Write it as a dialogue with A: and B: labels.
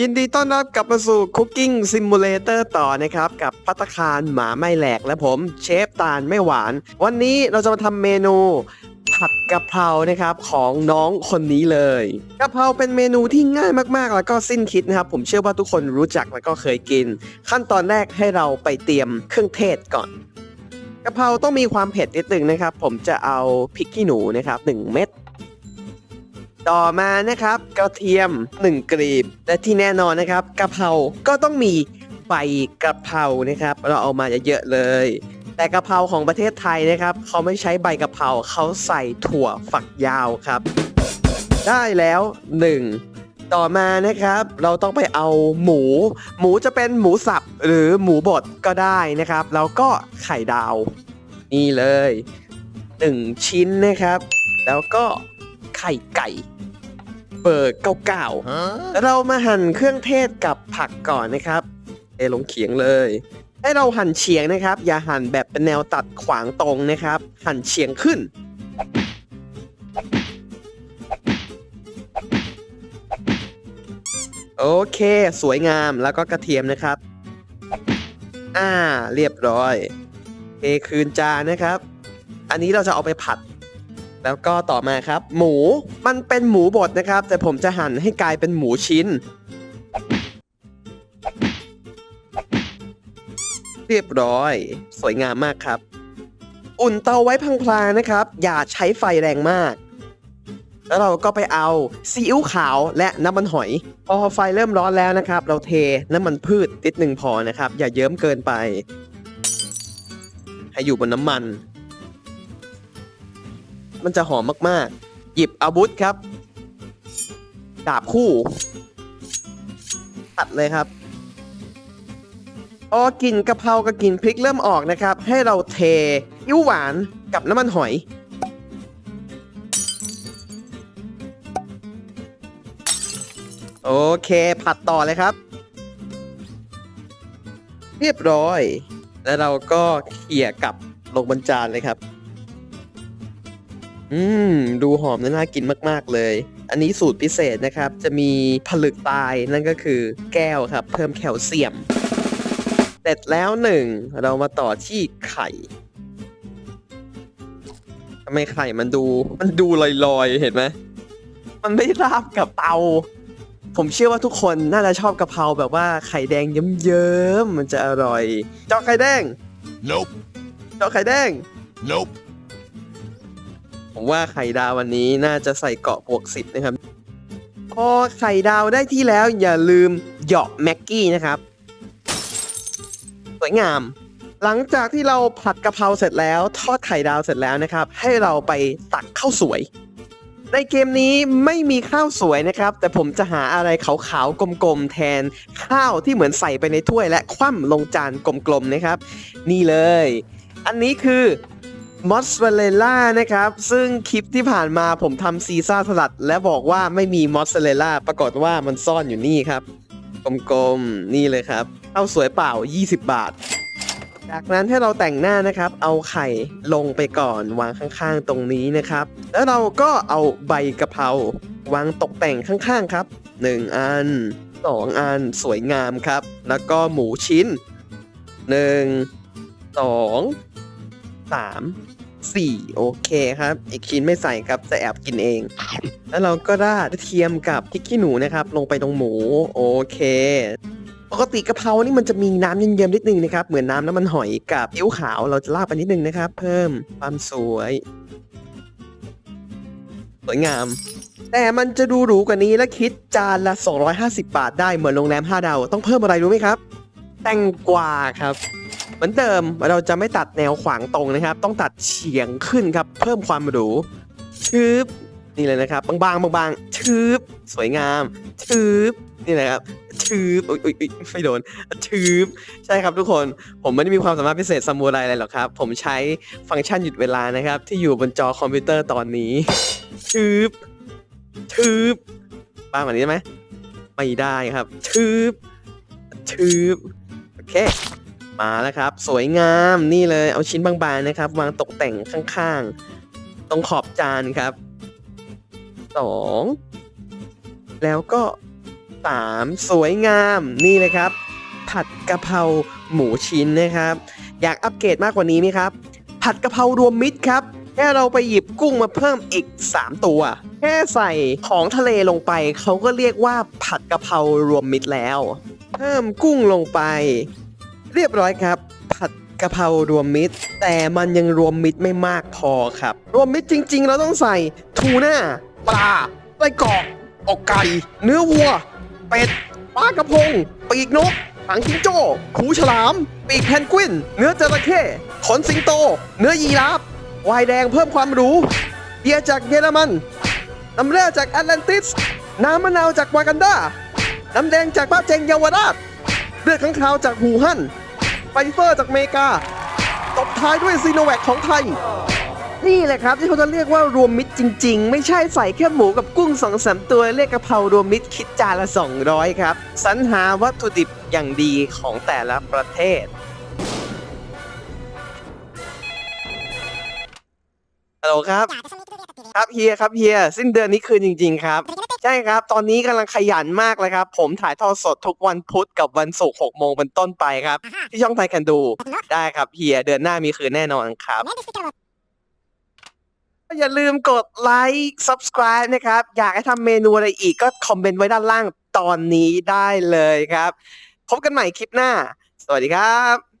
A: ยินดีต้อนรับกลับมาสู่ Cooking Simulator ต่อนะครับ กับพัตคารหมาไม่แหลกและผมเชฟตาลไม่หวาน วันนี้เราจะมาทำเมนูผัดกะเพรานะครับของน้องคนนี้เลยกะเพราเป็นเมนูที่ง่ายมากๆ แล้วก็สิ้นคิดนะครับ ผมเชื่อว่าทุกคนรู้จักแล้วก็เคยกิน ขั้นตอนแรกให้เราไปเตรียมเครื่องเทศก่อนกะเพราต้องมีความเผ็ดนิดนึงนะครับ ผมจะเอาพริกขี้หนูนะครับ1เม็ด ต่อมานะครับกระเทียม 1 กลีบ และที่แน่นอนนะครับกะเพราก็ต้องมีใบกะเพรานะครับ เราเอามาเยอะๆเลย แต่กะเพราของประเทศไทยนะครับ เขาไม่ใช้ใบกะเพราเขาใส่ถั่วฝักยาวครับ ได้แล้ว 1 ต่อมานะครับ เราต้องไปเอาหมู หมูจะเป็นหมูสับหรือหมูบดก็ได้นะครับแล้วก็ไข่ดาว นี่เลย 1 ชิ้นนะครับ แล้วก็ ไข่ไก่เบอร์เก้าๆเรามาหั่นเครื่องเทศกับผักก่อนนะครับเทลงเขียงเลย ให้เราหั่นเฉียงนะครับ อย่าหั่นแบบเป็นแนวตัดขวางตรงนะครับ หั่นเฉียงขึ้น โอเค สวยงามแล้วก็กระเทียมนะครับ อ่า เรียบร้อยเทคืนจานนะครับ อันนี้เราจะเอาไปผัด แล้วก็ต่อมาครับ หมูมันเป็นหมูบดนะครับ แต่ผมจะหั่นให้กลายเป็นหมูชิ้น เรียบร้อย สวยงามมากครับ อุ่นเตาไว้พลางๆนะครับ อย่าใช้ไฟแรงมาก แล้วเราก็ไปเอาซีอิ๊วขาวและน้ำมันหอย พอไฟเริ่มร้อนแล้วนะครับ เราเทน้ำมันพืชนิดหนึ่งพอนะครับ อย่าเยิ้มเกินไป ให้อยู่บนน้ำมัน มันจะหอมมากๆ หยิบอาวุธครับ ดาบคู่ ตัดเลยครับพอกลิ่นกะเพรากับกลิ่นพริกเริ่มออกนะครับ ให้เราเทยิ้วหวานกับน้ำมันหอย โอเค ผัดต่อเลยครับ เรียบร้อย แล้วเราก็เขี่ยกลับลงบนจานเลยครับ อืม ดูหอมและน่ากินมาก ๆ เลย อันนี้สูตรพิเศษนะครับ จะมีผลึกตายนั่นก็คือแก้วครับ เพิ่มแคลเซียม เสร็จแล้วหนึ่ง เรามาต่อที่ไข่ทำไมไข่มันดู มันดูลอยๆ เห็นไหม มันไม่ราบกับเตา ผมเชื่อว่าทุกคนน่าจะชอบกะเพราแบบว่าไข่แดงเยิ้มๆมันจะอร่อย เจาะไข่แดง
B: Nope.
A: เจาะไข่แดง
B: Nope.
A: ผมว่าไข่ดาววันนี้น่าจะใส่เกาะบวกสิบนะครับพอไข่ดาวได้ที่แล้วอย่าลืมเหยาะแม็กกี้นะครับ สวยงาม หลังจากที่เราผัดกะเพราเสร็จแล้ว ทอดไข่ดาวเสร็จแล้วนะครับ ให้เราไปตักข้าวสวย ในเกมนี้ไม่มีข้าวสวยนะครับ แต่ผมจะหาอะไรขาวๆกลมๆแทนข้าวที่เหมือนใส่ไปในถ้วยและคว่ำลงจานกลมๆนะครับ นี่เลย อันนี้คือ มอสซาเรลล่านะครับ ซึ่งคลิปที่ผ่านมาผมทำซีซ่าสลัด และบอกว่าไม่มีมอสซาเรลล่าปรากฏว่ามันซ่อนอยู่นี่ครับ กลมๆ นี่เลยครับข้าวสวยเปล่า 20 บาท จากนั้นให้เราแต่งหน้านะครับ เอาไข่ลงไปก่อนวางข้างๆ ตรงนี้นะครับ แล้วเราก็เอาใบกะเพราวางตกแต่งข้างๆ ครับ 1 อัน 2 อันสวยงามครับ แล้วก็หมูชิ้น 1 2 สามสี่โอเคครับอีกชิ้นไม่ใส่ครับจะแอบกินเอง แล้วเราก็ราดเทียมกับพริกขี้หนูนะครับ ลงไปตรงหมูโอเค ปกติกะเพรานี่มันจะมีน้ำเยิ้มๆนิดนึงนะครับ เหมือนน้ำน้ำมันหอยกับอิ๊วขาวเราจะราดไปนิดนึงนะครับ เพิ่มความสวยสวยงาม แต่มันจะดูหรูกว่านี้และคิดจานละ 250 บาทได้เหมือนโรงแรม 5 ดาว ต้องเพิ่มอะไรรู้ไหมครับ แตงกวาครับ เหมือนเดิมเราจะไม่ตัดแนวขวางตรงนะครับ ต้องตัดเฉียงขึ้นครับ เพิ่มความหรูชืบนี่เลยนะครับ บางๆบางๆชืบสวยงามชืบนี่เลยครับชืบอุ๊ยอุ๊ยอุ๊ยไม่โดนชืบใช่ครับทุกคนผมไม่ได้มีความสามารถพิเศษซามูไรอะไรหรอกครับ ผมใช้ฟังก์ชันหยุดเวลานะครับ ที่อยู่บนจอคอมพิวเตอร์ตอนนี้ชืบชืบบ้างแบบนี้ได้ไหมไม่ได้ครับชืบชืบโอเค มาแล้วครับ สวยงามนี่เลยเอาชิ้นบางๆนะครับ วางตกแต่งข้างๆ ตรงขอบจานครับสองแล้วก็3สวยงามนี่เลยครับ ผัดกะเพราหมูชิ้นนะครับ อยากอัปเกรดมากกว่านี้ไหมครับ ผัดกะเพรารวมมิตรครับแค่เราไปหยิบกุ้งมาเพิ่มอีก 3 ตัว แค่ใส่ของทะเลลงไป เขาก็เรียกว่าผัดกะเพรารวมมิตรแล้ว เพิ่มกุ้งลงไป เรียบร้อยครับ ผัดกะเพรารวมมิตร แต่มันยังรวมมิตรไม่มากพอครับ รวมมิตรจริง ๆ เราต้องใส่ทูน่าปลาไส้กรอกอกไก่ เนื้อวัว เป็ดปลากระพง ปีกนกหางจิ้งโจ้หูฉลาม ปีกแพนกวิน เนื้อจระเข้ขนสิงโต เนื้อยีราฟวายแดงเพิ่มความหรูเบียร์จากเยอรมัน น้ำแร่จากแอตแลนติส น้ำมะนาวจากวากันดา น้ำแดงจากพระเจงเยาวราช เลือดข้างคาวจากหูฮั่น ไฟเซอร์จากอเมริกาตบท้ายด้วยซีโนแวคของไทย นี่แหละครับที่เขาจะเรียกว่ารวมมิตรจริง ๆ ไม่ใช่ใส่แค่หมูกับกุ้งสองสามตัวเรียกกะเพรารวมมิตรคิดจานละ 200 ครับสรรหาวัตถุดิบอย่างดีของแต่ละประเทศฮัลโหลครับ ครับเฮียครับเฮียสิ้นเดือนนี้คืนจริง ๆ ครับ ใช่ครับ ตอนนี้กำลังขยันมากเลยครับ ผมถ่ายทอดสดทุกวันพุธกับวันศุกร์6โมงเป็นต้นไปครับ ที่ช่องไทยกันดู ได้ครับเฮียเดือนหน้ามีคืนแน่นอนครับ อย่าลืมกดไลค์ subscribe นะครับ อยากให้ทำเมนูอะไรอีกก็คอมเมนต์ไว้ด้านล่างตอนนี้ได้เลยครับ พบกันใหม่คลิปหน้า สวัสดีครับ